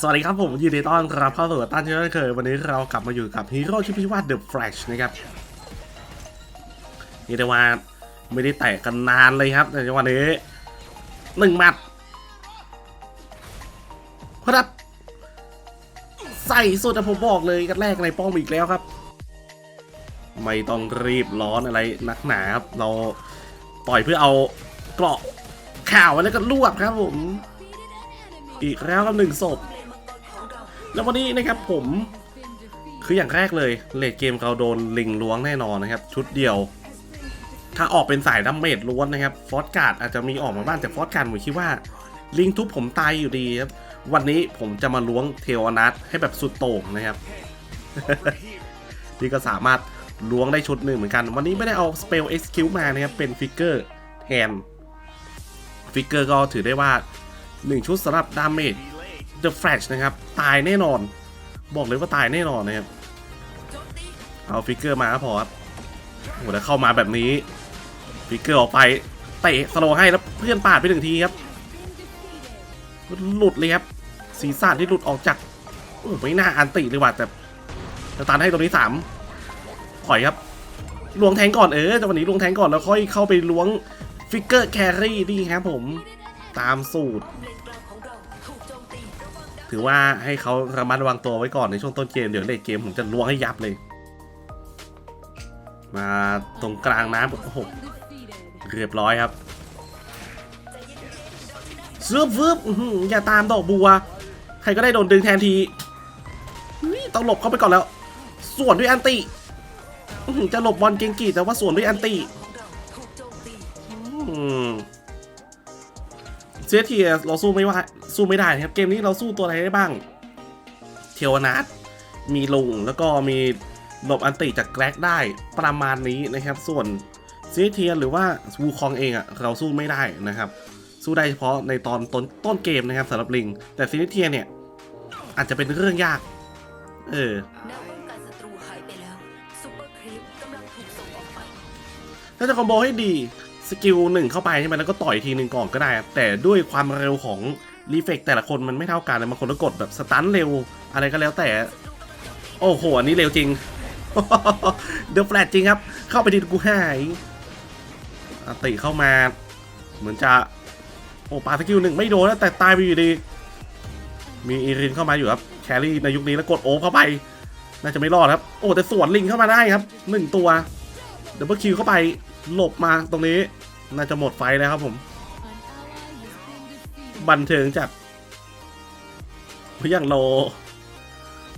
สวัสดีครับผมยินดีต้อนรับเข้าสู่ตั้นเช่นเคย วันนี้เรากลับมาอยู่กับฮีโร่ชื่อพิว่า The Flash นะครับนี่ได้ว่าไม่ได้แตะกันนานเลยครับในวันนี้หนึ่งหมัดครับ ใส่สุดอะผมบอกเลยกันแรกในป้อมอีกแล้วครับ ไม่ต้องรีบร้อนอะไรนักหนาครับ เราต่อยเพื่อเอาเกราะข่าวไว้แล้วก็รวบครับผม อีกแล้วครับหนึ่งศพ แล้ววันนี้นะครับผมคืออย่างแรกเลยเลดเกมเราโดนลิงล้วงแน่นอนนะครับ ชุดเดียว ถ้าออกเป็นสายดัมเมจล้วนนะครับ ฟอสการ์ดอาจจะมีออกมาบ้างแต่ฟอสการ์ดผมคิดว่า ลิงทุบผมตายอยู่ดีครับ วันนี้ผมจะมาล้วงเทวนัทให้แบบสุดโต่งนะครับนี่ก็สามารถล้วงได้ชุดหนึ่งเหมือนกัน วันนี้ไม่ได้เอาสเปลเอ็กซ์คิวมานะครับเป็นฟิกเกอร์แทนฟิกเกอร์ก็ถือได้ว่า 1 ชุดสำหรับดาเมจ The Flash นะครับ ตายแน่นอน บอกเลยว่าตายแน่นอนนะครับ เอาฟิกเกอร์มาพอครับโหแล้วเข้ามาแบบนี้ฟิกเกอร์ออกไปเตะสโลให้แล้วเพื่อนปาดไปหนึ่งทีครับ หลุดเลยครับศีรษะที่หลุดออกจากโอ้ไม่น่าอันติเลยว่ะแต่ต่ตานให้ตรงนี้สามถอยครับลวงแทงก่อนเออจังหวะนี้ลวงแทงก่อนแล้วค่อยเข้าไปล้วงฟิกเกอร์แครี่ดีครับผม ตามสูตร ถือว่าให้เขาระมัดระวังตัวไว้ก่อนในช่วงต้นเกม เดี๋ยวเลทเกมผมจะล้วงให้ยับเลย มาตรงกลางน้ำโอ้โหเรียบร้อยครับซึบฟึบอื้อหืออย่าตามดอกบัว ใครก็ได้โดนดึงแทนทีนี่ต้องหลบเข้าไปก่อนแล้ว ส่วนด้วยอันติจะหลบบอลเก่งกีแต่ว่าส่วนด้วยอันติ เซทีเราสู้ไม่ว่าสู้ไม่ได้นะครับ เกมนี้เราสู้ตัวอะไรได้บ้าง เทวนาทมีลุงแล้วก็มีหลบอันติจากแกร็กได้ประมาณนี้นะครับ ส่วนเซเทียหรือว่าวูคองเองอะเราสู้ไม่ได้นะครับ สู้ได้เฉพาะในตอนต้นต้นเกมนะครับสำหรับลิง แต่ซินิเทียเนี่ยอาจจะเป็นเรื่องยาก เออแนวป้องกันศัตรูหายไปแล้วซุปเปอร์ครีปกำลังถูกส่งออกไปถ้าจะคอมโบให้ดี สกิลหนึ่งเข้าไปใช่ไหมแล้วก็ต่อยทีหนึ่งก่อนก็ได้ แต่ด้วยความเร็วของรีเฟกแต่ละคนมันไม่เท่ากันบางคนก็กดแบบสตันเร็วอะไรก็แล้วแต่ โอ้โห อันนี้เร็วจริง เดือะแฟลจริงครับ เข้าไปทีกูหายอติเข้ามา เหมือนจะ โอ้ปาสกิลหนึ่งไม่โดนแต่ตายไปอยู่ดี มีอีรินเข้ามาอยู่ครับแครี่ในยุคนี้แล้วกดโอเข้าไป น่าจะไม่รอดครับ โอ้แต่สวนลิงเข้ามาได้ครับหนึ่งตัวดับเบิลคิวเข้าไปหลบมาตรงนี้ น่าจะหมดไฟแล้วครับผม บันเทิงจัดอย่างโล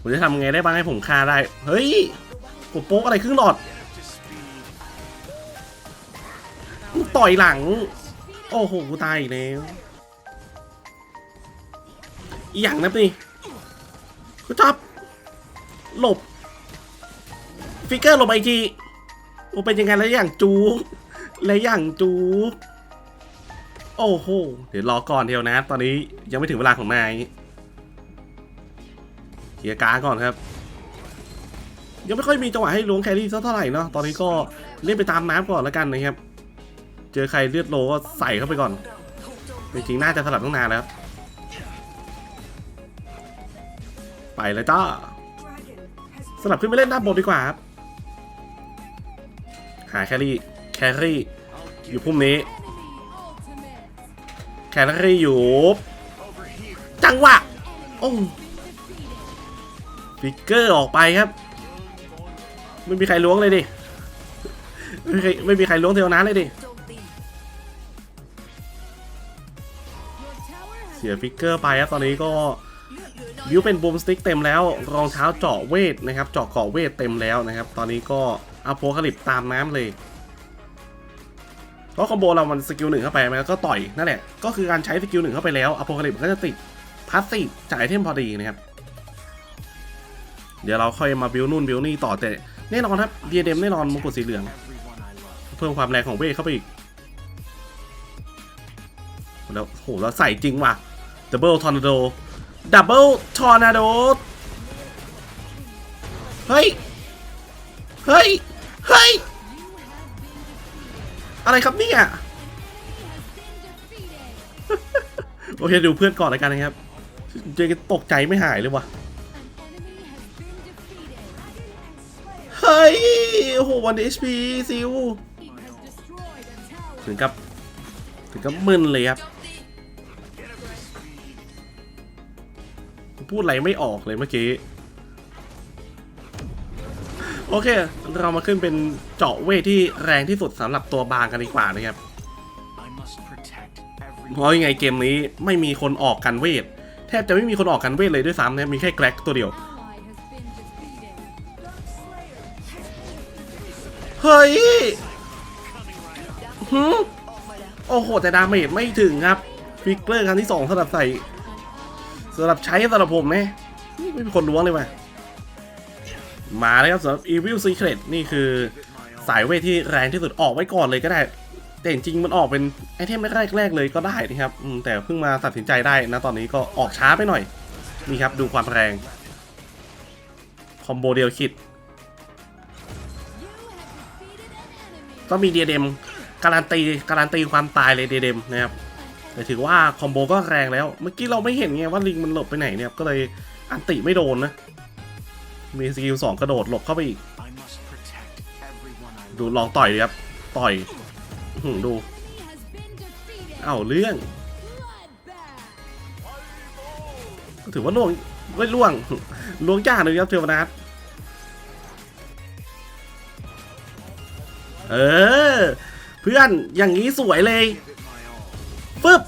ผมจะทำไงได้บ้างให้ผมฆ่าได้ เฮ้ยกดโป๊กอะไรครึ่งหลอด ต่อยหลัง โอ้โห กูตายอีกแล้ว อีหยังนะนี่กูจับ หลบ ฟิกเกอร์หลบไอีกทีโอ้เป็นยังไงแล้วอย่างจู แล้วอย่างจูกโอ้โห เดี๋ยวรอก่อนเดียวนะ ตอนนี้ยังไม่ถึงเวลาของนายเคลียร์การดก่อนครับ ยังไม่ค่อยมีจังหวะให้ล้วงแครี่เท่าไหร่เนาะตอนนี้ก็เล่นไปตามน้ำก่อนแล้วกันนะครับ เจอใครเลือดโลก็ใส่เข้าไปก่อนจริงๆน่าจะสลับตั้งนานแล้วไปเลยจ้าสลับขึ้นไปเล่นด้านบนดีกว่าครับ หาแครี่ ครี่อยู่พุ่มนี้ แครี่อยู่ จังหวะโอ้ฟิกเกอร์ออกไปครับ ไม่มีใครล้วงเลยดิ ไม่มีใครไม่มีใครล้วงเทวนาเลยดิ เสียฟิกเกอร์ไปครับตอนนี้ก็วิวเป็นบูมสติ๊กเต็มแล้ว รองเท้าเจาะเวทนะครับ เจาะเกาะเวทเต็มแล้วนะครับ ตอนนี้ก็อโพคาลิปตามน้ำเลย ราะคอมโบเรามันสกิลหนึ่งเข้าไปมันก็ต่อยนั่นแหละ ก็คือการใช้สกิลหนึ่งเข้าไปแล้วอโพคาลิปก็จะติดพาสซีฟจากไอเทมพอดีนะครับ เดี๋ยวเราค่อยมาบิวนู่นบิวนี่ต่อแต่แน่นอนครับเดียเดมแน่นอนมงกุฎสีเหลือง เพิ่มความแรงของเวทเข้าไปอีกแล้วโหแล้วใส่จริงว่ะดับเบิลทอร์นาโดดับเบิลทอร์นาโดเฮ้ย เฮ้ย อะไรครับเนี่ยโอเคดูเพื่อนก่อนแล้วกันนะครับ เจตกใจไม่หายเลยวะเฮ้ย โอ้โหวันเอชพีซิวถึงกับ ถึงกับมึนเลยครับ พูดอะไรไม่ออกเลยเมื่อกี้ โอเค เรามาขึ้นเป็นเจาะเวทที่แรงที่สุดสำหรับตัวบางกันดีกว่านะครับเพราะยังไงเกมนี้ไม่มีคนออกกันเวท แทบจะไม่มีคนออกกันเวทเลยด้วยซ้ำนะมีแค่แกร็กตัวเดียว เฮ้ยหืมโอ้โห แต่ดาเมจไม่ถึงครับฟิกเกอร์ครั้งที่สองสำหรับใส่สำหรับใช้สำหรับผมนะนี่ไม่มีคนล้วงเลยว่ะ มาเลยครับสำหรับ Evil Secret นี่คือสายเวทที่แรงที่สุดออกไว้ก่อนเลยก็ได้ แต่จริงมันออกเป็นไอเทมแรกๆเลยก็ได้นะครับแต่เพิ่งมาตัดสินใจได้นะตอนนี้ก็ออกช้าไปหน่อย นี่ครับดูความแรง คอมโบเดียวคิด ก็มีเดียเดมการันตีการันตีความตายเลยเดียเดมนะครับแต่ถือว่าคอมโบก็แรงแล้ว เมื่อกี้เราไม่เห็นไงว่าลิงมันหลบไปไหนเนี่ยก็เลยอันติไม่โดนนะ มีสกิลสองกระโดดหลบเข้าไปอีก I must protect everyone I ดูลองต่อยดิครับ ต่อยอื้อหือดู เอ้าเรื่องก็ถือว่าล่วงไม่ล่วงล่วงจ้าเลยครับเทวนาทเออ เพื่อนอย่างนี้สวยเลยฟึบ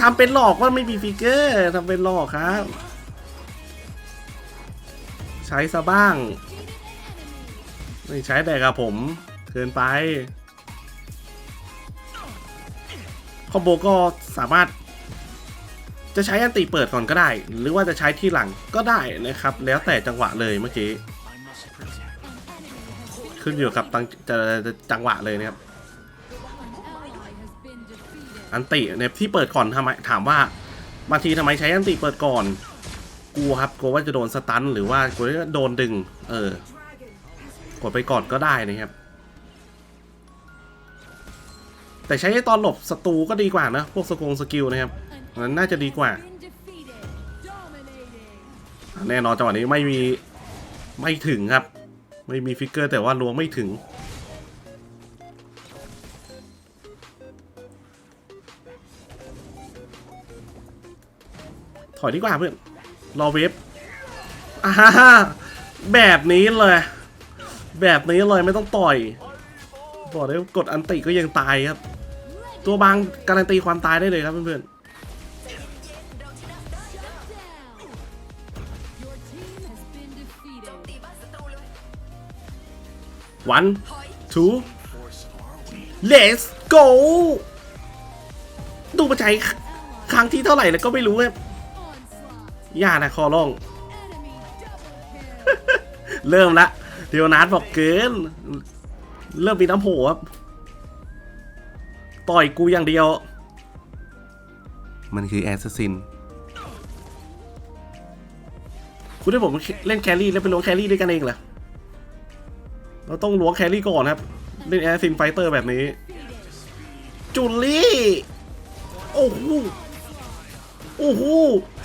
ทำเป็นหลอกว่าไม่มีฟิกเกอร์ทำเป็นหลอกครับ ใช้ซะบ้าง ไม่ใช้แต่กับผมเกินไปคอมโบก็สามารถ จะใช้อันติเปิดก่อนก็ได้ หรือว่าจะใช้ที่หลังก็ได้นะครับ แล้วแต่จังหวะเลยเมื่อกี้ ขึ้นอยู่กับตังจะจะจังหวะเลยนะครับ อันติเนี่ยที่เปิดก่อนทำไมถามว่าบางทีทำไมใช้อันติเปิดก่อน กลัวครับกลัวว่าจะโดนสตันหรือว่ากลัวว่าโดนดึง เออ กดไปก่อนก็ได้นะครับ แต่ใช้ตอนหลบศัตรูก็ดีกว่านะ พวกสกงสกิลนะครับนั้นน่าจะดีกว่า แน่นอนจังหวะนี้ไม่มีไม่ถึงครับ ไม่มีฟิกเกอร์แต่ว่าลวงไม่ถึงถอยดีกว่าเพื่อน รอเวฟอ่าแบบนี้เลย แบบนี้เลยไม่ต้องต่อย บอกได้กดอันติก็ยังตายครับ ตัวบางการันตีความตายได้เลยครับเพื่อนๆ one two let's go ดูมาใจครั้งที่เท่าไหร่แล้วก็ไม่รู้ครับ ย่านะคอร้อง เริ่มละเดี๋ยวนัดบอกเกิน เริ่มมีน้ำโหครับ ต่อยกูอย่างเดียว มันคือแอสซัสซินคุณให้ผมเล่นแครี่แล้วไปล้วงแครี่ด้วยกันเองเหรอ เราต้องล้วงแครี่ก่อนครับ เล่นแอสซินไฟเตอร์แบบนี้จูลี่ โอ้โห โอ้โห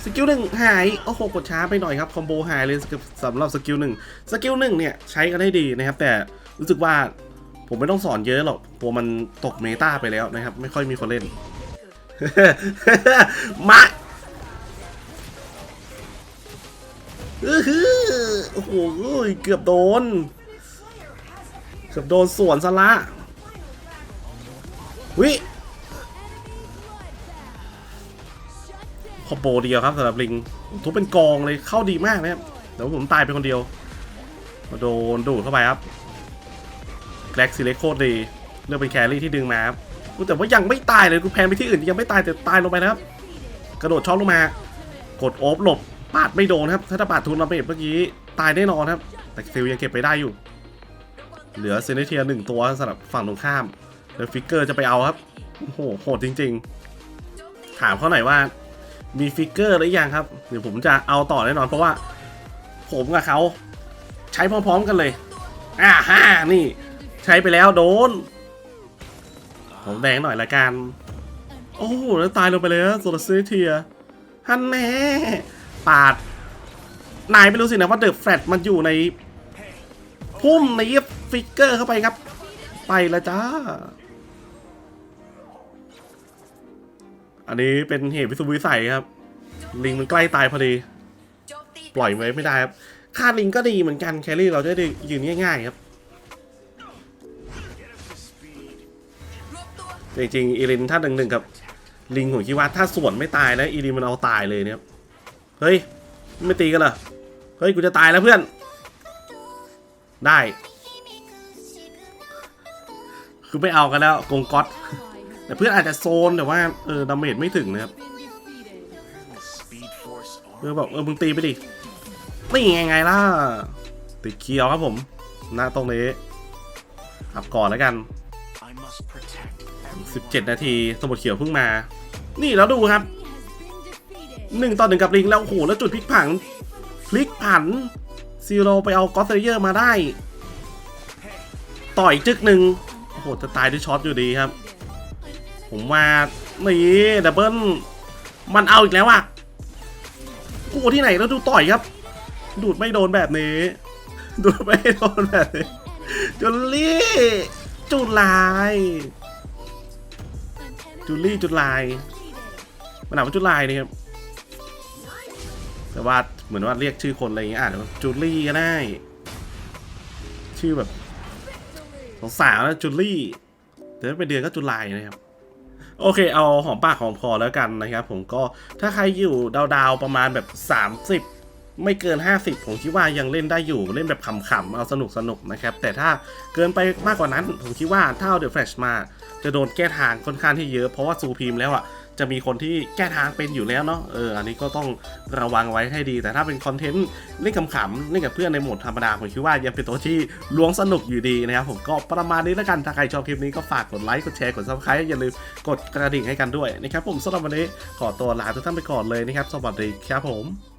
สกิลหนึ่งหายโอ้โหกดช้าไปหน่อยครับคอมโบหายเลยสำหรับสกิลหนึ่งสกิลหนึ่งเนี่ยใช้กันได้ดีนะครับ แต่รู้สึกว่าผมไม่ต้องสอนเยอะหรอกตัวมันตกเมตาไปแล้วนะครับ ไม่ค่อยมีคนเล่น มาอื้อหือโอ้โหเกือบโดน เกือบโดนสวนซะละวิ คอมโบเดียวครับสำหรับลิงทุบเป็นกองเลยเข้าดีมากนะครับเดี๋ยวผมตายไปคนเดียว มาโดนดูดเข้าไปครับแกล็กซีเลโคตรดีเลือกเป็นแครี่ที่ดึงมาครับอุ๊ยแต่ว่ายังไม่ตายเลยกูแพนไปที่อื่นยังไม่ตายแต่ตายลงไปนะครับ กระโดดช็อตลงมา กดโอฟหลบปาดไม่โดนครับ ถ้าปาดทุนเระเบิดเมื่อกี้ตายแน่นอนครับ แต่ซิลยังเก็บไปได้อยู่ เหลือเซเนเทียหนึ่งตัวสำหรับฝั่งตรงข้าม แล้วฟิกเกอร์จะไปเอาครับโอ้โหโหดจริง ๆ ถามเขาหน่อยว่า มีฟิกเกอร์หรือยังครับเดี๋ยวผมจะเอาต่อแน่นอนเพราะว่า ผมกับเขาใช้พร้อมๆกันเลยอ่าฮ่านี่ ใช้ไปแล้วโดน ผมแดงหน่อยละกัน โอ้แล้วตายลงไปเลยนะโซลาเซเทียฮันแน่ปาด นายไม่รู้สินะว่าเดอะแฟลตมันอยู่ใน พุ่มในย็บฟิกเกอร์เข้าไปครับ ไปแล้วจ้า อันนี้เป็นเหตุวิสุวิสัยครับ ลิงมันใกล้ตายพอดี ปล่อยไว้ไม่ได้ครับค่าลิงก็ดีเหมือนกันแครี่เราจะได้ยืนง่ายๆครับจริงๆอีรินถ้าหนึ่งหนึ่งกับลิงผมคิดว่าถ้าสวนไม่ตายนะอีรินมันเอาตายเลยเนี่ยเฮ้ยไม่ตีกันเหรอเฮ้ยกูจะตายแล้วเพื่อน ได้ คือไม่เอากันแล้วกงก๊อต แต่เพื่อนอาจจะโซนแต่ว่าเออดาเมจไม่ถึงนะครับ The Speed Force เออบอกเออมึงตีไปดินี่ไงไงล่ะติดเคียวครับผมหน้าตรงนี้ขับก่อนแล้วกัน 17 นาทีสมุดเขียวเพิ่งมา นี่แล้วดูครับหนึ่งต่อหนึ่งกับลิงแล้วโอ้โหแล้วจุดพลิกผันพลิกผันซีโรไปเอากอสเซเยอร์มาได้ ต่อยจึกหนึ่งโอ้โหจะตายด้วยช็อตอยู่ดีครับ ผมมานี่ดับเบิลมันเอาอีกแล้วอะกูที่ไหนแล้วดูต่อยครับ ดูดไม่โดนแบบนี้ ดูดไม่โดนแบบนี้จุลลี่จุดลายจูลี่จุดลายมันอ่านว่าจุดลายนี่ครับแต่ว่าเหมือนว่าเรียกชื่อคนอะไรอย่างเงี้ยอ่านว่าจูลี่ก็ได้ ชื่อแบบสาวๆนะจูลี่แต่ถ้าเป็นเดือนก็จุลายนะครับ โอเค เอาหอมปากหอมคอแล้วกันนะครับ ผมก็ถ้าใครอยู่ดาวๆประมาณแบบ 30ไม่เกิน 50 ผมคิดว่ายังเล่นได้อยู่เล่นแบบขำๆ เอาสนุกสนุกนะครับ แต่ถ้าเกินไปมากกว่านั้น ผมคิดว่าถ้าเอาเดอะแฟลชมา จะโดนแก้ทางค่อนข้างที่เยอะ เพราะว่าซูพีมแล้วอะ จะมีคนที่แก้ทางเป็นอยู่แล้วเนาะเอออันนี้ก็ต้องระวังไว้ให้ดี แต่ถ้าเป็นคอนเทนต์เล่นขำๆเล่นกับเพื่อนในโหมดธรรมดาผมคิดว่ายังเป็นตัวที่ล้วงสนุกอยู่ดีนะครับผมก็ประมาณนี้แล้วกันถ้าใครชอบคลิปนี้ก็ฝากกดไลค์กดแชร์กดซับสไครต์อย่าลืมกดกระดิ่งให้กันด้วยนะครับผมสำหรับวันนี้ขอตัวลาทุกท่านไปก่อนเลยนะครับสวัสดีครับผม